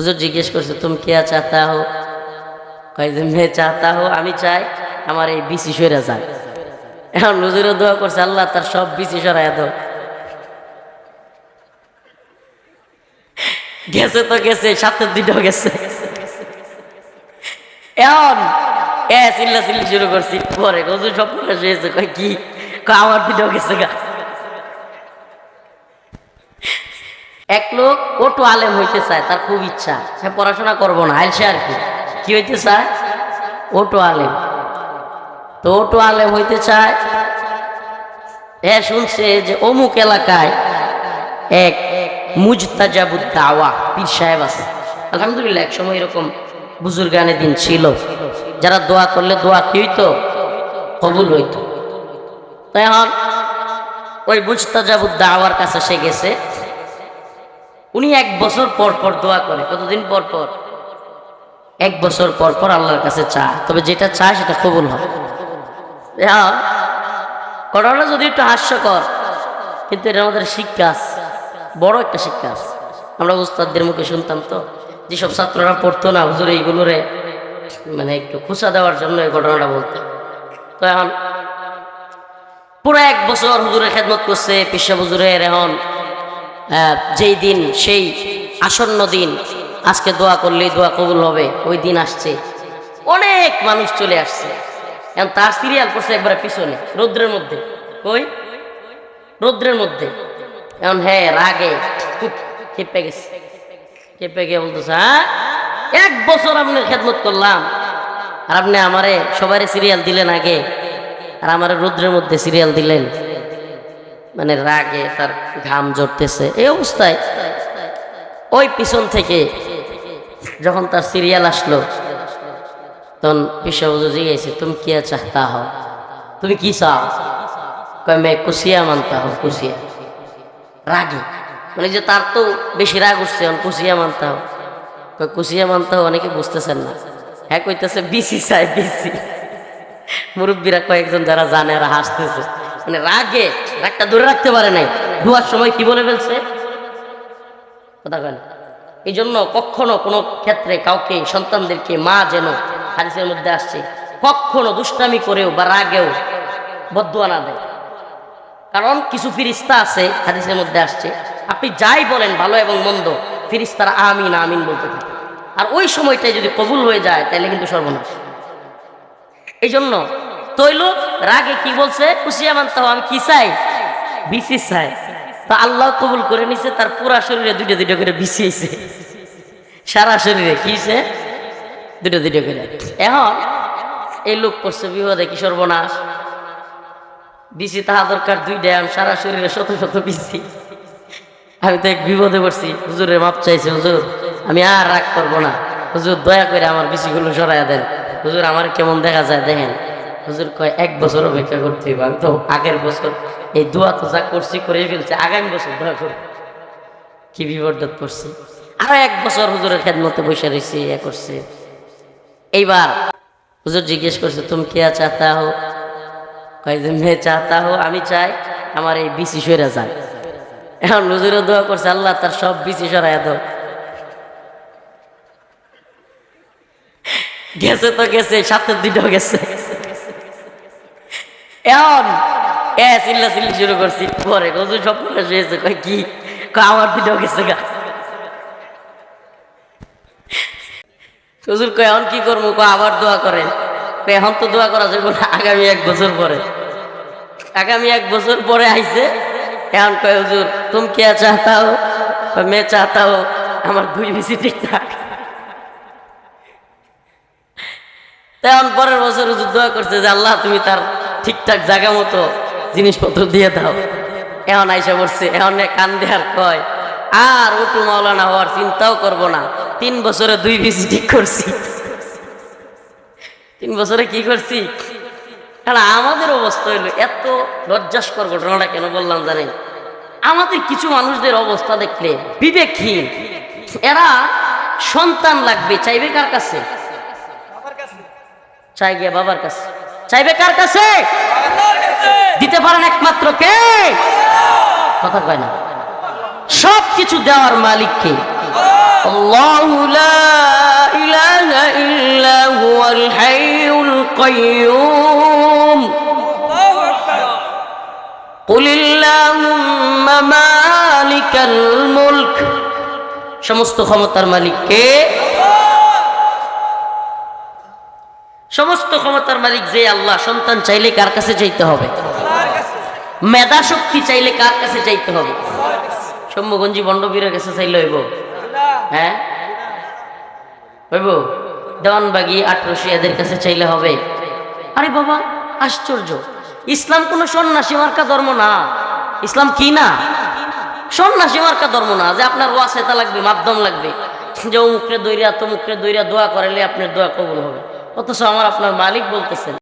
হুজুর জিজ্ঞেস করছে, তুমি কে চাহতা হো। কয় যে চাহতা হো, আমি চাই আমার এই বিসি সরে যান এখন হুজুরও দোয়া করছে, আল্লাহ তার সব বিসি সরাইয়া দাও। গেছে তো গেছে, সাথে দুটো গেছে। এখন এ চিল্লা চিল্লি শুরু করছি, পরে হুজুর সব প্রকাশ হয়েছে, কয়, কি? আমার দুটো গেছে গা। এক লোক ওটু আলেম হইতে চায়, তার খুব ইচ্ছা, সে পড়াশোনা করব না আইলসে আর কি। কি হইতে চায়? ওটু আলেম। তো ওটু আলেম হইতে চায়, এ শুনছে যে অমুক এলাকায় এক মুজতাজাবুদ দাওয়া পীর সাহেব আছে। আলহামদুলিল্লাহ, এক সময় এরকম বুজুর্গানে দিন ছিল, যারা দোয়া করলে দোয়া কি হইতো? কবুল হইতো। তো এখন ওই মুজতাজাবুদ দাওয়ার কাছে সে গেছে। উনি এক বছর পর পর দোয়া করে। কতদিন পর পর? এক বছর পর পর আল্লাহর কাছে চায়। তবে যেটা চায় সেটা কবুল হয় ঘটনাটা যদি একটু হাস্যকর, কিন্তু এটা আমাদের শিক্ষা আছে। বড় একটা শিক্ষা আছে। আমরা উস্তাদদের মুখে শুনতাম তো, যেসব ছাত্ররা পড়তো না, হুজুর এইগুলোরে মানে একটু খুশা দেওয়ার জন্য এই ঘটনাটা বলতে। তো এখন পুরো এক বছর হুজুরের খেদমত করছে পিসা হুজুরের এখন যেই দিন, সেই আসন্ন দিন, আজকে দোয়া করলেই দোয়া কবুল হবে, ওই দিন আসছে। অনেক মানুষ চলে আসছে। এখন তার সিরিয়াল করছে একবারে পিছনে, রৌদ্রের মধ্যে। ওই রৌদ্রের মধ্যে। এখন হ্যাঁ রাগে খেপে গেছে। খেপে গিয়ে বলতেছে হ্যাঁ এক বছর আপনার খেদমত করলাম। আর আপনি আমারে সবারই সিরিয়াল দিলেন আগে। আর আমার রৌদ্রের মধ্যে সিরিয়াল দিলেন। মানে রাগে তার ঘাম জড়তেছে এই অবস্থায় ওই পিছন থেকে যখন তার সিরিয়াল আসলো, তখন পিসাবুজু জিজ্ঞেসে, তুমি কি চাহতা হও। তুমি কি চাও? কয় মে কুশিয়া মানতা হো কুশিয়া। রাগে। মানে যে তার তো বেশি রাগ উঠছে কুশিয়া মানতা হো কয়, কুশিয়া মানতা হো অনেকে বুঝতেছেন না। হ্যাঁ কইতেছে, বিসি চাই, বিসি। মুরব্বীরা কয়েকজন যারা জানে আর হাসতেছে। মানে রাগে। রাগটা ধরে রাখতে পারে নাই। দুয়ার সময় কি বলে ফেলছে? কথা কেন এই জন্য কখনো কোনো ক্ষেত্রে কাউকে, সন্তানদেরকে মা যেন হাদিসের মধ্যে আসছে, কখনো দুষ্টামি করেও বা রাগেও বদুয়া না দেয়। কারণ কিছু ফিরিস্তা আছে, হাদিসের মধ্যে আসছে, আপনি যাই বলেন ভালো এবং মন্দ, ফিরিস্তারা আমিন আমিন বলতে থাকে। আর ওই সময়টাই যদি কবুল হয়ে যায়, তাহলে কিন্তু সর্বনাশ। এই জন্য তৈল রাগে কি বলছে? খুশিয়া মানতে আমি কি চাই বিসি তা আল্লাহ কবুল করে নিছে, তার পুরা শরীরে দুটো দুটো করে বিছিয়েছে সারা শরীরে কি হইছে? দুটো দুটো করে। এখন এই লোক করছে বিপদে, কি সর্বনাশ? বিসি তাহা দরকার দুই ড্যাম সারা শরীরে শত শত বিসি। আমি তো এক বিপদে পড়ছি। হুজুরের মাপ চাইছে, হুজুর, আমি আর রাগ করব না। হুজুর দয়া করে আমার বিসিগুলো সরাইয়া দেন। হুজুর, আমার কেমন দেখা যায় দেখেন। হুজুর কয়, এক বছর অপেক্ষা করতে হইব, আমি তো আগের বছর এই দোয়া তো যা করছি করেই ফেলছি, আগামী বছর দোয়া করব। কি বিপর্যত পড়ছি। আরও এক বছর হুজুরের খেদমতে বসে রয়েছে ইয়ে করছে। এইবার হুজুর জিজ্ঞেস করছে, তুমি কে চাহতা হো কয় যে মেয়ে চাহতা হো আমি চাই আমার এই বিসি সরে যান এখন হুজুরও দোয়া করছে, আল্লাহ তার সব বিসি সরাইয়া দাও। গেছে তো গেছে সাথে দুটো গেছে। এখন এ চিল্লা চিল্লি শুরু করছি। পরে হুজুর সব প্রকাশ হয়েছে কয় কি? আমার দুটো গেছে গা। হুজুর কয়, এখন কি করব? কয়, আবার দোয়া করেন এখন তো দোয়া করা যাবে না, আগামী এক বছর পরে। আগামী এক বছর পরে আইছে। এখন কয়, হুজুর, তুমি কে চাহতা হো কয় মেয়ে চাহতা হো আমার দুই বেশি ঠিকঠাক তেমন পরের বছর হুজুর দোয়া করছে যে, আল্লাহ, তুমি তার ঠিকঠাক জায়গা মতো জিনিসপত্র দিয়ে দাও। এখন আইসা পড়ছে এখন এ কান দেয়ার কয়, আর ওটু মাওলানা হওয়ার চিন্তাও করব না। তিন বছরে দুই বিসি ঠিক করছি? তিন বছরে কি করছি? কারণ আমাদের অবস্থা হইল এত লজ্জাস্কর ঘটনাটা কেন বললাম জানেন? আমাদের কিছু মানুষদের অবস্থা দেখলে বিবেকহীন। এরা সন্তান লাগবে, চাইবে কার কাছে? চাই গিয়ে বাবার কাছে। চাইবে কার কাছে? দিতে পারেন একমাত্র কে? কথা কয় না। সব কিছু দেওয়ার মালিককে সমস্ত ক্ষমতার মালিককে সমস্ত ক্ষমতার মালিক যে আল্লাহ, সন্তান চাইলে কার কাছে যাইতে হবে? মেধা শক্তি চাইলে কার কাছে যাইতে হবে? শম্ভুগঞ্জি বন্ডবীরের কাছে চাইলে হইব। হ্যাঁ? হইব? দেওয়ানবাগি আটরশি এদের কাছে চাইলে হবে। আরে বাবা, আশ্চর্য। ইসলাম কোনো সন্ন্যাসী মার্কা ধর্ম না। ইসলাম কি না? সন্ন্যাসী মার্কা ধর্ম না। যে আপনার ওয়াসেতা লাগবে, মাধ্যম লাগবে। যে অমুকরে দৈরা তমুকরে দৈরা দোয়া করালে আপনার দোয়া কবুল হবে। অথচ আমার আপনার মালিক বলতেছেন।